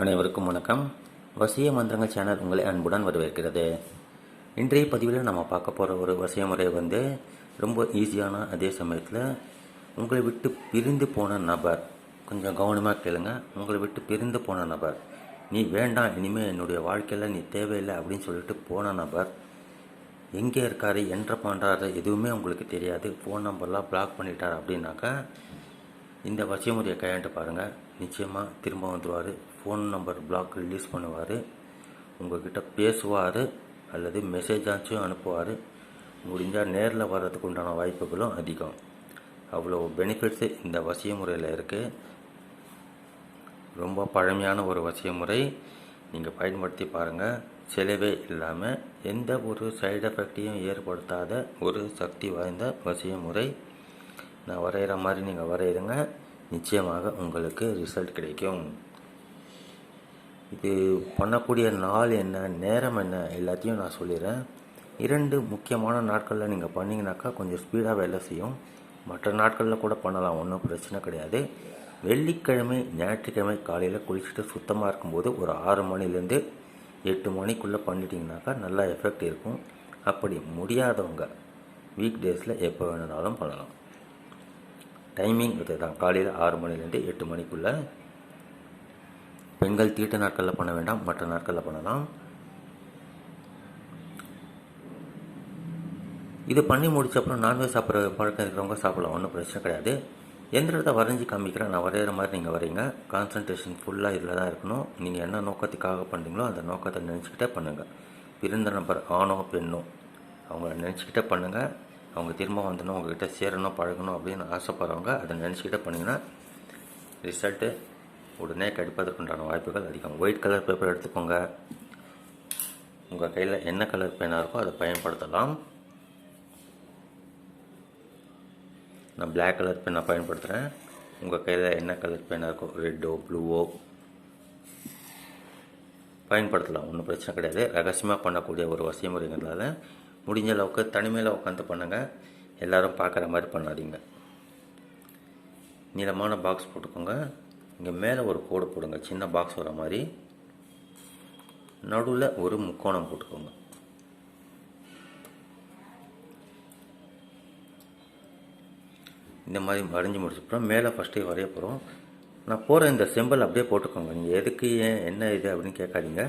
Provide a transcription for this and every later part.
அனைவருக்கும் வணக்கம். வசிய மந்திரங்கள் சேனல் உங்களை அன்புடன் வரவேற்கிறது. இன்றைய பதிவில் நம்ம பார்க்க போகிற ஒரு வசிய முறை வந்து ரொம்ப ஈஸியான அதே சமயத்தில் உங்களை விட்டு பிரிந்து போன நபர் கொஞ்சம் கவனமாக கேளுங்க. உங்களை விட்டு பிரிந்து போன நபர் நீ வேண்டாம் இனிமேல் என்னுடைய வாழ்க்கையில் நீ தேவையில்லை அப்படின்னு சொல்லிட்டு போன நபர் எங்கே இருக்காரு என்ன பண்ணுறாரு எதுவுமே உங்களுக்கு தெரியாது. ஃபோன் நம்பர்லாம் பிளாக் பண்ணிட்டார் அப்படின்னாக்கா இந்த வசியமுறையை கையாண்டு பாருங்கள் நிச்சயமாக திரும்ப வந்துடுவார் ஃபோன் நம்பர் பிளாக் ரிலீஸ் பண்ணுவார். உங்கள்கிட்ட பேசுவார் அல்லது மெசேஜாச்சும் அனுப்புவார். முடிஞ்சால் நேரில் வர்றதுக்கு உண்டான வாய்ப்புகளும் அதிகம். அவ்வளோ பெனிஃபிட்ஸு இந்த வசிய முறையில் இருக்குது ரொம்ப பழமையான ஒரு வசிய முறை நீங்கள் பயன்படுத்தி பாருங்கள் செலவே இல்லாமல் எந்த ஒரு சைடு எஃபெக்டையும் ஏற்படுத்தாத ஒரு சக்தி வாய்ந்த வசிய முறை நான் வரைகிற மாதிரி நீங்கள் வரையிடுங்க நிச்சயமாக உங்களுக்கு ரிசல்ட் கிடைக்கும். இது பண்ணக்கூடிய நாள் என்ன நேரம் என்ன எல்லாத்தையும் நான் சொல்லிடுறேன். இரண்டு முக்கியமான நாட்களில் நீங்கள் பண்ணிங்கனாக்கா கொஞ்சம் ஸ்பீடாக வேலை செய்யும். மற்ற நாட்களில் கூட பண்ணலாம் ஒன்றும் பிரச்சனை கிடையாது. வெள்ளிக்கிழமை ஞாயிற்றுக்கிழமை காலையில் குளிச்சுட்டு சுத்தமாக இருக்கும்போது ஒரு ஆறு மணிலேருந்து எட்டு மணிக்குள்ளே பண்ணிட்டீங்கனாக்கா நல்லா எஃபெக்ட் இருக்கும். அப்படி முடியாதவங்க வீக் டேஸில் எப்போ வேணுனாலும் பண்ணலாம். டைமிங் இதுதான். காலையில் ஆறு மணிலேருந்து எட்டு மணிக்குள்ளே பெண்கள் தீட்ட நாட்களில் பண்ண வேண்டாம் மற்ற நாட்களில் பண்ணலாம். இது பண்ணி முடிச்ச அப்புறம் நான்வெஜ் சாப்பிட்ற பழக்கம் இருக்கிறவங்க சாப்பிடலாம் ஒன்றும் பிரச்சனை கிடையாது. எந்திரத்தை வரைஞ்சி காமிக்கிறேன். நான் வரைகிற மாதிரி நீங்கள் வரீங்க கான்சன்ட்ரேஷன் ஃபுல்லாக இதில் தான் இருக்கணும். நீங்கள் என்ன நோக்கத்துக்காக பண்ணுறீங்களோ அந்த நோக்கத்தை நினச்சிக்கிட்டே பண்ணுங்கள் பிறந்த நபர் ஆணோ பெண்ணோ அவங்கள நினச்சிக்கிட்டே பண்ணுங்கள் அவங்க திரும்ப வந்துடணும் உங்ககிட்ட சேரணும் பழகணும் அப்படின்னு ஆசைப்படுறவங்க அதை நினச்சிக்கிட்டே பண்ணிங்கன்னா ரிசல்ட்டு உடனே கிடைப்பதற்குண்டான வாய்ப்புகள் அதிகம். ஒயிட் கலர் பேப்பர் எடுத்துக்கோங்க. உங்கள் கையில் என்ன கலர் பேனாக இருக்கோ அதை பயன்படுத்தலாம். நான் பிளாக் கலர் பெண்ணை பயன்படுத்துகிறேன் உங்கள் கையில் என்ன கலர் பேனாக இருக்கோ ரெட்டோ ப்ளூவோ பயன்படுத்தலாம். ஒன்றும் பிரச்சனை கிடையாது. ரகசியமாக பண்ணக்கூடிய ஒரு வசியமுறைங்கிறதால முடிஞ்ச அளவுக்கு தனிமையில் உட்காந்து பண்ணுங்கள் எல்லோரும் பார்க்குற மாதிரி பண்ணாதீங்க. நீளமான பாக்ஸ் போட்டுக்கோங்க. இங்கே மேலே ஒரு கோடு போடுங்க. சின்ன பாக்ஸ் வர மாதிரி. நடுவில் ஒரு முக்கோணம் போட்டுக்கோங்க. இந்த மாதிரி வரைஞ்சி முடிச்சப்புறம் மேலே ஃபஸ்ட்டே வரைய போகிறோம் நான் போகிற இந்த செம்பல் அப்படியே போட்டுக்கோங்க. நீங்கள் எதுக்கு ஏன் என்ன இது அப்படின்னு கேட்காதீங்க.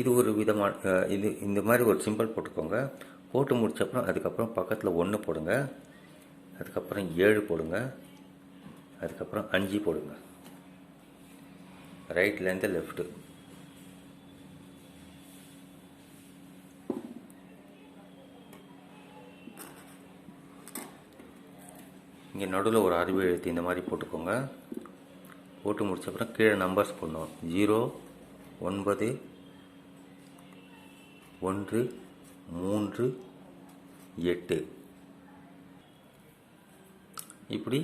இது ஒரு விதமான இது இந்த மாதிரி ஒரு சிம்பிள் போட்டுக்கோங்க. போட்டு முடிச்சப்புறம் அதுக்கப்புறம் பக்கத்தில் ஒன்று போடுங்க. அதுக்கப்புறம் ஏழு போடுங்க. அதுக்கப்புறம் அஞ்சு போடுங்க. ரைட்லேருந்து லெஃப்ட்டு இங்கே நடுவில் ஒரு அறிவு எழுத்து இந்த மாதிரி போட்டுக்கோங்க. போட்டு முடிச்ச அப்புறம் கீழே நம்பர்ஸ் போடணும். ஜீரோ ஒன்பது ஒன்று மூன்று எட்டு. இப்படி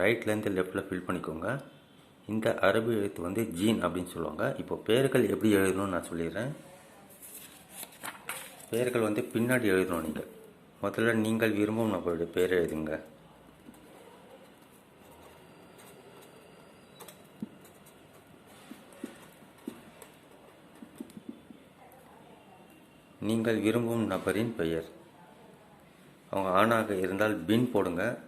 ரைட்லேருந்து லெஃப்டில் ஃபில் பண்ணிக்கோங்க. இந்த அரபு எழுத்து வந்து ஜீன் அப்படின்னு சொல்லுவாங்க. இப்போ பேர்கள் எப்படி எழுதணும்னு நான் சொல்லிடுறேன். பேர்கள் வந்து பின்னாடி எழுதணும் நீங்கள் முதல்ல நீங்கள் விரும்பும் நம்மளுடைய பேரை எழுதுங்க. நீங்கள் விரும்பும் நபரின் பெயர். அவங்க ஆணாக இருந்தால் பின் போடுங்க.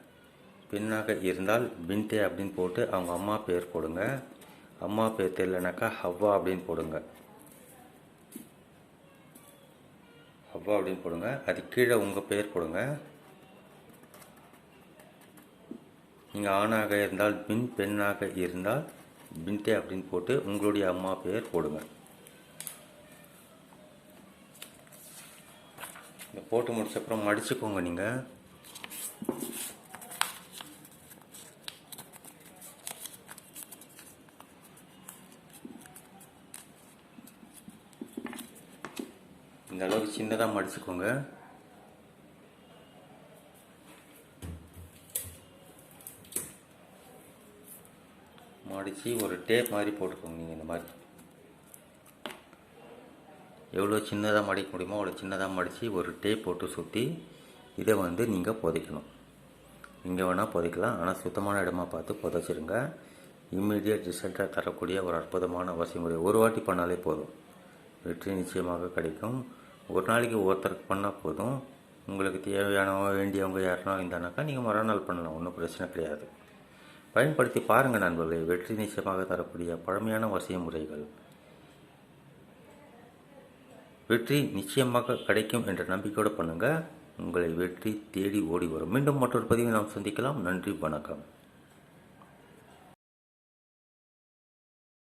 பெண்ணாக இருந்தால் பின்தே அப்படின்னு போட்டு அவங்க அம்மா பேர் போடுங்க. அம்மா பேர் தெரியலனாக்கா ஹவ்வா அப்படின்னு போடுங்க. ஹவ்வா அப்படின்னு போடுங்க. அது கீழே உங்கள் பேர் போடுங்க. நீங்கள் ஆணாக இருந்தால் பின் பெண்ணாக இருந்தால் பின்தே அப்படின்னு போட்டு உங்களுடைய அம்மா பேர் போடுங்க. போட்டு முடிச்ச அப்புறம் மடிச்சுக்கோங்க நீங்கள் இந்த அளவுக்கு சின்னதாக மடிச்சுக்கோங்க. மடித்து ஒரு டேப் மாதிரி போட்டுக்கோங்க நீங்கள் இந்த மாதிரி. எவ்வளோ சின்னதாக மடிக்க முடியுமோ அவ்வளோ சின்னதாக மடித்து ஒரு டேப் போட்டு சுற்றி இதை வந்து நீங்கள் புதைக்கணும். இங்கே வேணால் புதைக்கலாம். ஆனால் சுத்தமான இடமா பார்த்து புதைச்சிருங்க. இம்மீடியட் ரிசல்ட்டாக தரக்கூடிய ஒரு அற்புதமான வசதி முறை ஒரு வாட்டி பண்ணாலே போதும். வெற்றி நிச்சயமாக கிடைக்கும். ஒரு நாளைக்கு ஒருத்தருக்கு பண்ணால் போதும். உங்களுக்கு தேவையானவங்க வேண்டியவங்க யாருனா இருந்தானாக்கா நீங்கள் மறுநாள் பண்ணலாம். ஒன்றும் பிரச்சனை கிடையாது. பயன்படுத்தி பாருங்கள் நண்பர்களே. வெற்றி நிச்சயமாக தரக்கூடிய பழமையான வசிய முறைகள் வெற்றி நிச்சயமாக கிடைக்கும் என்ற நம்பிக்கையோடு பண்ணுங்கள் உங்களை வெற்றி தேடி ஓடி வரும். மீண்டும் மற்றொரு பதிவை நாம் சந்திக்கலாம். நன்றி வணக்கம்.